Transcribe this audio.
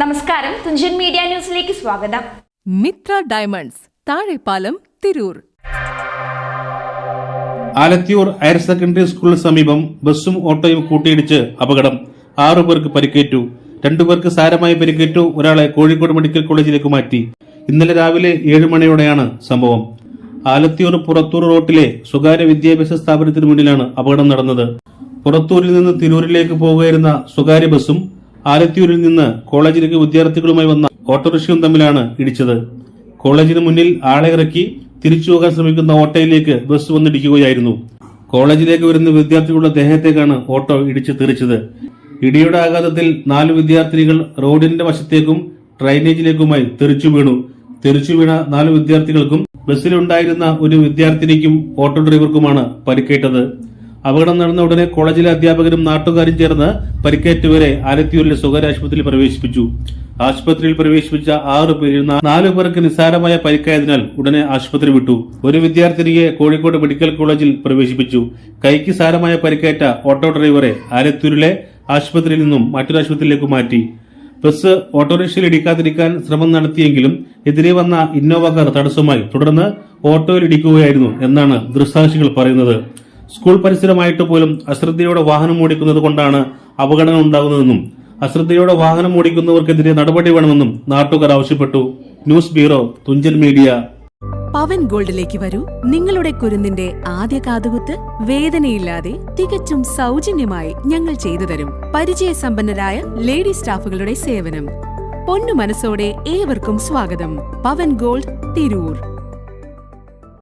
നമസ്കാരം. തുഞ്ചൻ മീഡിയ ന്യൂസിലേക്ക് സ്വാഗതം. Mithra diamonds Thazhepalam Tirur. Alathiyur higher secondary സ്കൂളിന് സമീപം ബസ്സും ഓട്ടോയും കൂട്ടിയിടിച്ച് അപകടം. ആറു പേർക്ക് പരിക്കേറ്റു. രണ്ടുപേർക്ക് സാരമായി പരിക്കേറ്റു. ഒരാളെ കോഴിക്കോട് മെഡിക്കൽ കോളേജിലേക്ക് മാറ്റി. ഇന്നലെ രാവിലെ ഏഴു മണിയോടെയാണ് സംഭവം. ആലത്തിയൂർ പുറത്തൂർ റോട്ടിലെ സ്വകാര്യ വിദ്യാഭ്യാസ സ്ഥാപനത്തിന് മുന്നിലാണ് അപകടം നടന്നത്. പുറത്തൂരിൽ നിന്ന് തിരൂരിലേക്ക് പോകുകയായിരുന്ന സ്വകാര്യ ബസ്സും ആലത്തിയൂരിൽ നിന്ന് കോളേജിലേക്ക് വിദ്യാർത്ഥികളുമായി വന്ന ഓട്ടോറിക്ഷയും തമ്മിലാണ് ഇടിച്ചത്. കോളേജിന് മുന്നിൽ ആളെ ഇറക്കി തിരിച്ചു പോകാൻ ശ്രമിക്കുന്ന ഓട്ടോയിലേക്ക് ബസ് വന്നിടിക്കുകയായിരുന്നു. കോളേജിലേക്ക് വരുന്ന വിദ്യാർത്ഥികളുടെ ദേഹത്തേക്കാണ് ഓട്ടോ ഇടിച്ചു തെറിച്ചത്. ഇടിയുടെ ആഘാതത്തിൽ നാല് വിദ്യാർത്ഥിനികൾ റോഡിന്റെ വശത്തേക്കും ഡ്രൈനേജിലേക്കുമായി തെറിച്ചു വീണു. തെറിച്ചു വീണ നാല് വിദ്യാർത്ഥികൾക്കും ബസ്സിലുണ്ടായിരുന്ന ഒരു വിദ്യാർത്ഥിനിക്കും ഓട്ടോ ഡ്രൈവർക്കുമാണ് പരിക്കേറ്റത്. അപകടം നടന്ന ഉടനെ കോളേജിലെ അധ്യാപകരും നാട്ടുകാരും ചേർന്ന് പരിക്കേറ്റവരെ ആലത്തിയൂരിലെ സ്വകാര്യ ആശുപത്രിയിൽ പ്രവേശിപ്പിച്ചു. ആശുപത്രിയിൽ പ്രവേശിപ്പിച്ച ആറു പേരിൽ നാലു പേർക്ക് നിസ്സാരമായ പരിക്കായതിനാൽ ഉടനെ ആശുപത്രി വിട്ടു. ഒരു വിദ്യാർത്ഥിനിയെ കോഴിക്കോട് മെഡിക്കൽ കോളേജിൽ പ്രവേശിപ്പിച്ചു. കൈക്ക് സാരമായ പരിക്കേറ്റ ഓട്ടോ ഡ്രൈവറെ ആലത്തൂരിലെ ആശുപത്രിയിൽ നിന്നും മറ്റൊരു ആശുപത്രിയിലേക്ക് മാറ്റി. ബസ് ഓട്ടോറിക്ഷയിൽ ഇടിക്കാതിരിക്കാൻ ശ്രമം നടത്തിയെങ്കിലും എതിരെ വന്ന ഇന്നോവ കാർ തടസ്സമായി തുടർന്ന് ഓട്ടോയിൽ ഇടിക്കുകയായിരുന്നു എന്നാണ് ദൃസാക്ഷികൾ പറയുന്നത്. സ്കൂൾ പരിസരമായിട്ട് പോലും അശ്രദ്ധയോടെ വാഹനം ഓടിക്കുന്നത് കൊണ്ടാണ് അപകടങ്ങൾ ഉണ്ടാകുന്നതെന്നും അശ്രദ്ധയോടെ വാഹനം ഓടിക്കുന്നവർക്കെതിരെ നടപടി വേണമെന്നും നാട്ടുകാർ ആവശ്യപ്പെട്ടു. News bureau Thunchan media. Pavan ഗോൾഡിലേക്ക് വരൂ. നിങ്ങളുടെ കുരുന്നിന്റെ ആദ്യ കാതുകുത്ത് വേദനയില്ലാതെ തികച്ചും സൗജന്യമായി ഞങ്ങൾ ചെയ്തു തരും. പരിചയസമ്പന്നരായ ലേഡി സ്റ്റാഫുകളുടെ സേവനം. പൊന്നു മനസ്സോടെ ഏവർക്കും സ്വാഗതം. പവൻ ഗോൾഡ് തിരൂർ.